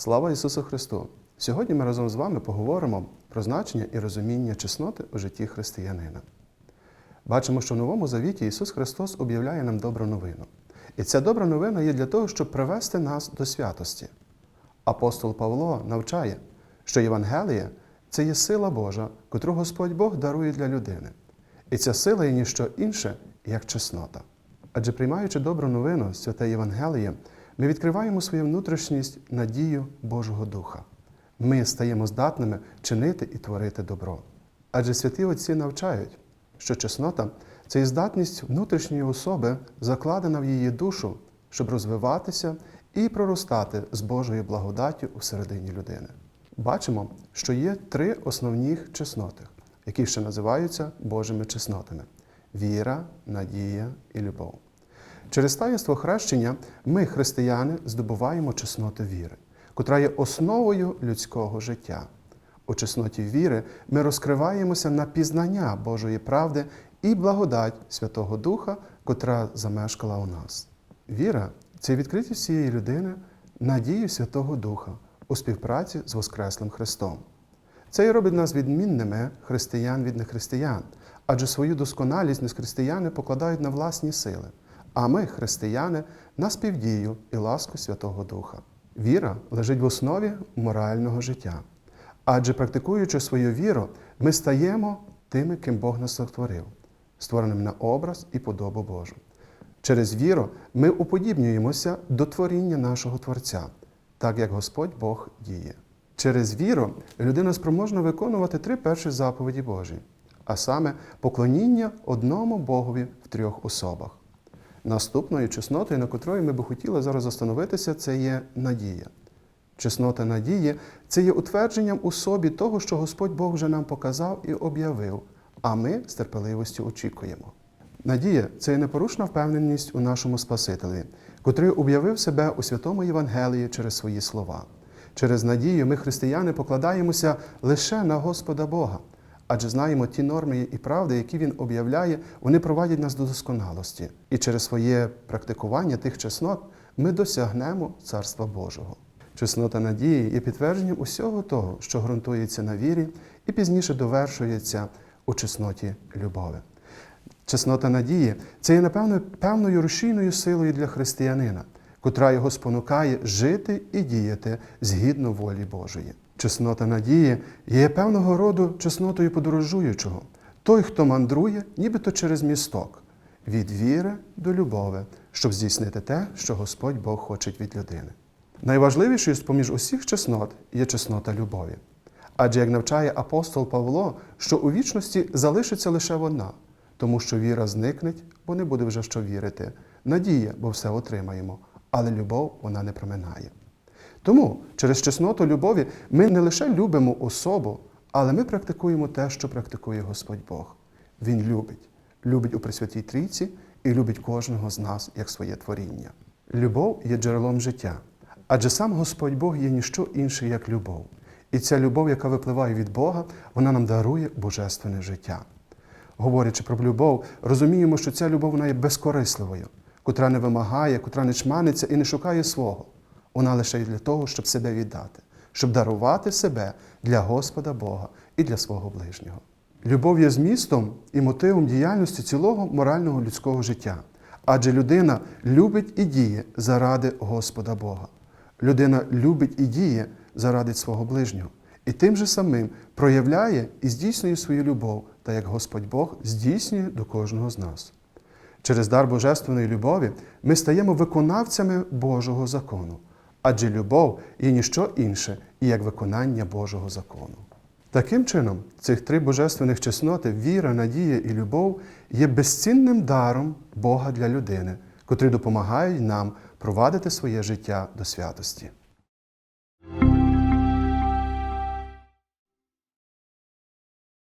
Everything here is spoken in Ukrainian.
Слава Ісусу Христу! Сьогодні ми разом з вами поговоримо про значення і розуміння чесноти у житті християнина. Бачимо, що в Новому Завіті Ісус Христос об'являє нам добру новину. І ця добра новина є для того, щоб привести нас до святості. Апостол Павло навчає, що Євангеліє це є сила Божа, котру Господь Бог дарує для людини. І ця сила є ніщо інше, як чеснота. Адже приймаючи добру новину, святе Євангеліє, ми відкриваємо свою внутрішність надію Божого Духа. Ми стаємо здатними чинити і творити добро. Адже святі отці навчають, що чеснота це і здатність внутрішньої особи, закладена в її душу, щоб розвиватися і проростати з Божою благодаттю у середині людини. Бачимо, що є три основні чесноти, які ще називаються Божими чеснотами: віра, надія і любов. Через таїнство хрещення ми, християни, здобуваємо чесноти віри, котра є основою людського життя. У чесноті віри ми розкриваємося на пізнання Божої правди і благодать Святого Духа, котра замешкала у нас. Віра це відкритість цієї людини надію Святого Духа у співпраці з Воскреслим Христом. Це і робить нас відмінними християн від нехристиян, адже свою досконалість нехристияни покладають на власні сили, а ми, християни, на співдію і ласку Святого Духа. Віра лежить в основі морального життя. Адже практикуючи свою віру, ми стаємо тими, ким Бог нас сотворив, створеним на образ і подобу Божу. Через віру ми уподібнюємося до творіння нашого Творця, так як Господь Бог діє. Через віру людина спроможна виконувати три перші заповіді Божі, а саме поклоніння одному Богові в трьох особах. Наступною чеснотою, на котрої ми би хотіли зараз остановитися, це є надія. Чеснота надії це є утвердженням у собі того, що Господь Бог вже нам показав і об'явив, а ми з терпеливістю очікуємо. Надія це є непорушна впевненість у нашому Спасителі, котрий об'явив себе у святому Євангелії через свої слова. Через надію ми, християни, покладаємося лише на Господа Бога, адже знаємо ті норми і правди, які Він об'являє, вони провадять нас до досконалості. І через своє практикування тих чеснот ми досягнемо Царства Божого. Чеснота надії є підтвердженням усього того, що ґрунтується на вірі і пізніше довершується у чесноті любові. Чеснота надії це є, напевно, певною рушійною силою для християнина, котра його спонукає жити і діяти згідно волі Божої. Чеснота надії є певного роду чеснотою подорожуючого, той, хто мандрує, нібито через місток, від віри до любові, щоб здійснити те, що Господь Бог хоче від людини. Найважливішою з поміж усіх чеснот є чеснота любові. Адже як навчає апостол Павло, що у вічності залишиться лише вона, тому що віра зникне, бо не буде вже що вірити. Надія, бо все отримаємо, але любов вона не проминає. Тому через чесноту любові ми не лише любимо особу, але ми практикуємо те, що практикує Господь Бог. Він любить, любить у Пресвятій Трійці і любить кожного з нас як своє творіння. Любов є джерелом життя, адже сам Господь Бог є ніщо інше, як любов. І ця любов, яка випливає від Бога, вона нам дарує божественне життя. Говорячи про любов, розуміємо, що ця любов вона є безкорисливою, котра не вимагає, котра не чманиться і не шукає свого. Вона лише для того, щоб себе віддати, щоб дарувати себе для Господа Бога і для свого ближнього. Любов є змістом і мотивом діяльності цілого морального людського життя, адже людина любить і діє заради Господа Бога. Людина любить і діє заради свого ближнього, і тим же самим проявляє і здійснює свою любов, та як Господь Бог здійснює до кожного з нас. Через дар божественної любові ми стаємо виконавцями Божого закону, адже любов є ніщо інше, як виконання Божого закону. Таким чином, цих три божественних чесноти віра, надія і любов є безцінним даром Бога для людини, котрі допомагають нам провадити своє життя до святості.